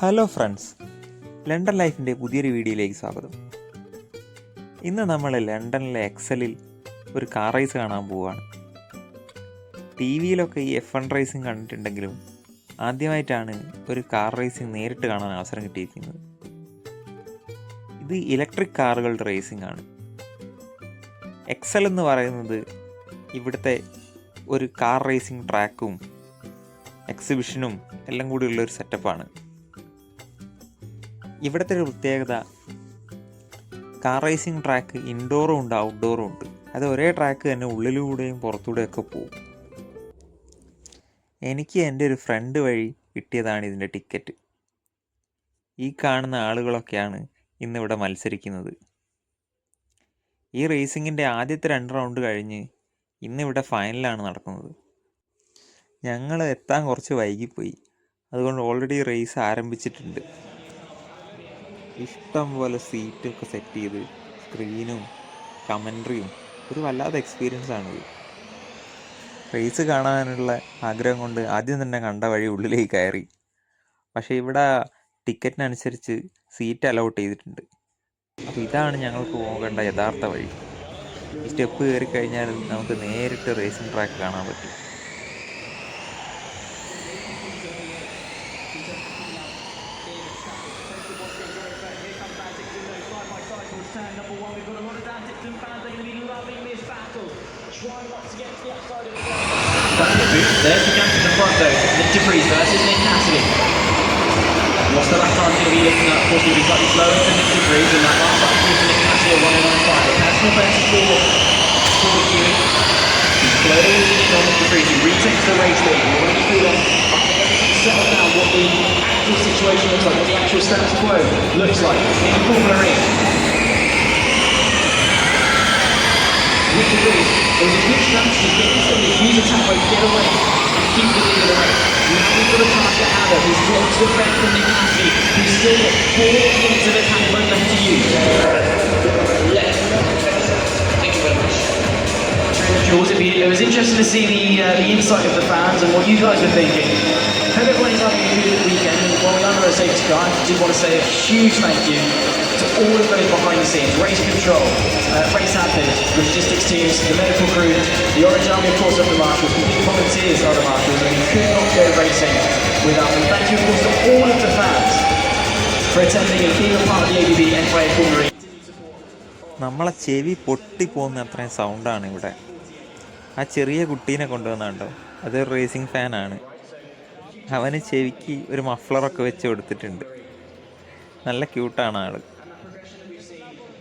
Hello friends London ലൈഫിന്റെ പുതിയൊരു വീഡിയോയിലേക്ക് സ്വാഗതം. ഇന്ന് നമ്മൾ ലണ്ടനിലെ എക്സലിൽ ഒരു കാർ റേസ് കാണാൻ പോവുകയാണ് ടി വിയിലൊക്കെ ഈ എഫ് വൺ റേസിംഗ് കണ്ടിട്ടുണ്ടെങ്കിലും ആദ്യമായിട്ടാണ് ഒരു കാർ റേസിംഗ് നേരിട്ട് കാണാൻ അവസരം കിട്ടിയിരിക്കുന്നത്. ഇത് ഇലക്ട്രിക് കാറുകളുടെ റേസിംഗ് ആണ്. എക്സൽ എന്ന് പറയുന്നത് ഇവിടുത്തെ ഒരു കാർ റേസിംഗ് ട്രാക്കും എക്സിബിഷനും എല്ലാം കൂടിയുള്ള ഒരു സെറ്റപ്പാണ് ഇവിടുത്തെ ഒരു പ്രത്യേകത കാർ റേസിംഗ് ട്രാക്ക് ഇൻഡോറും ഉണ്ട് ഔട്ട്ഡോറും ഉണ്ട്. അത് ഒരേ ട്രാക്ക് തന്നെ ഉള്ളിലൂടെയും പുറത്തൂടെയൊക്കെ പോകും. എനിക്ക് എന്റെ ഒരു ഫ്രണ്ട് വഴി കിട്ടിയതാണ് ഇതിന്റെ ടിക്കറ്റ് ഈ കാണുന്ന ആളുകളൊക്കെയാണ് ഇന്നിവിടെ മത്സരിക്കുന്നത്. ഈ റേസിങ്ങിന്റെ ആദ്യത്തെ രണ്ട് റൗണ്ട് കഴിഞ്ഞ് ഇന്നിവിടെ ഫൈനലാണ് നടക്കുന്നത്. ഞങ്ങൾ എത്താൻ കുറച്ച് വൈകിപ്പോയി. അതുകൊണ്ട് ഓൾറെഡി റേസ് ആരംഭിച്ചിട്ടുണ്ട്. ഇഷ്ടം പോലെ സീറ്റൊക്കെ സെറ്റ് ചെയ്ത് സ്ക്രീനും കമൻട്രിയും ഒരു വല്ലാത്ത എക്സ്പീരിയൻസ് ആണിത്. റേസ് കാണാനുള്ള ആഗ്രഹം കൊണ്ട് ആദ്യം തന്നെ കണ്ട വഴി ഉള്ളിലേക്ക് കയറി. പക്ഷേ ഇവിടെ ടിക്കറ്റിനനുസരിച്ച് സീറ്റ് അലോട്ട് ചെയ്തിട്ടുണ്ട്. അപ്പോൾ ഇതാണ് ഞങ്ങൾക്ക് പോകേണ്ട യഥാർത്ഥ വഴി ഈ സ്റ്റെപ്പ് കയറി കഴിഞ്ഞാൽ നമുക്ക് നേരിട്ട് റേസിംഗ് ട്രാക്ക് കാണാൻ പറ്റും There's the gap in the front though. Nick DeVries versus Nick Cassidy. The to be looking at? It'll be slower than DeVries and that last lap for Nick Cassidy at 1.95. The personal best for for Hewitt. He's closing on DeVries. He retakes the race lead. We want to feel on settle down what the actual situation looks like, what the actual status quo looks like in Formula E. Nick DeVries, it was a good strategy to get this thing, use a tempo, get away, and keep the lead of the race. Now from still got four minutes of attack moment to use. Thank you very much. Jules, it was interesting to see the uh, the insight of the fans and what you guys were thinking. Hope everybody's having a good weekend. While we're under a safety car, I just want to say a huge thank you of those behind the scenes, race control, uh, race admin, logistics teams, the medical crew, the Orange Army, of course, of the marshals, the volunteers of the marshals, and we could not go racing without them. Thank you, of course, to all of the fans for attending and being a part of the ABB FIA Formula E. നമ്മളെ ചെവി പൊട്ടിപ്പോകുന്ന അത്രയും സൗണ്ടാണ് ഇവിടെ ആ ചെറിയ കുട്ടീനെ കൊണ്ടുവന്നുണ്ടോ അതൊരു racing ഫാനാണ് അവന് ചെവിക്ക് ഒരു മഫ്ലറൊക്കെ വെച്ച് കൊടുത്തിട്ടുണ്ട് നല്ല ക്യൂട്ടാണ് ആൾ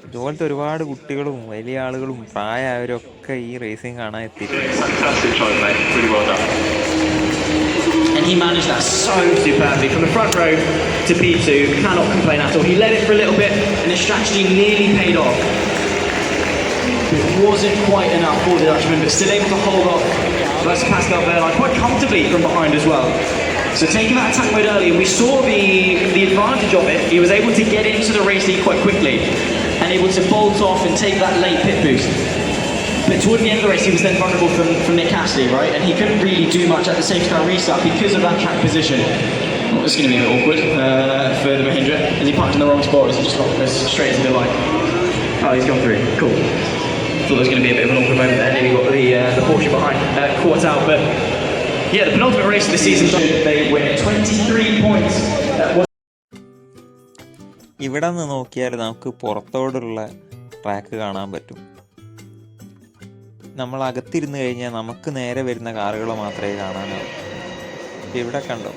ഇതുപോലത്തെ ഒരുപാട് കുട്ടികളും വലിയ ആളുകളും പ്രായമായവരും ഒക്കെ ഈ റേസിംഗ് കാണാൻ എത്തിയിട്ടുണ്ട് Fantastic choice, mate. Really well done. And he managed that so superbly from the front row to P2. Cannot complain at all. He led it for a little bit, and his strategy nearly paid off. It wasn't quite enough for the Dutchman, but still able to hold off versus Pascal Wehrlein quite comfortably from behind as well. So taking that attack mode early, and we saw the, the advantage of it. He was able to get into the race lead quite quickly and able to bolt off and take that late pit boost. But toward the end of the race, he was then vulnerable from, from Nick Cassidy, right? And he couldn't really do much at the safety car restart because of that track position. Well, it's going to be a bit awkward uh, for the Mahindra. Has he parked in the wrong spot? Or has he just gone straight into the line? Oh, he's gone through. Cool. Thought there was going to be a bit of an awkward moment there. Nearly got the, uh, the Porsche behind, uh, caught out. But yeah, the penultimate race of the season, they win 23 points. ഇവിടെ നിന്ന് നോക്കിയാൽ നമുക്ക് പുറത്തോടുള്ള track കാണാൻ പറ്റും. നമ്മൾ അകത്തിരുന്ന് കഴിഞ്ഞാൽ നമുക്ക് നേരെ വരുന്ന കാറുകൾ മാത്രമേ കാണാനാവൂ. ഇവിടെ കണ്ടോ?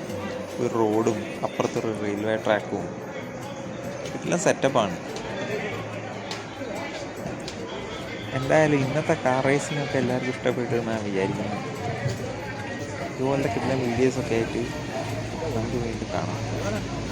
ഒരു റോഡും അപ്പുറത്തൊരു റെയിൽവേ ട്രാക്കും. എല്ലാം സെറ്റപ്പാണ്. എന്തായാലും ഇന്നത്തെ കാർ റേസിനൊക്കെ എല്ലാവർക്കും ഇഷ്ടപ്പെട്ടു എന്നാണ് വിചാരിക്കുന്നത്. ഇതുപോലത്തെ കിട്ടുന്ന വീഡിയോസൊക്കെ ആയിട്ട് നമുക്ക് വീണ്ടും കാണാം.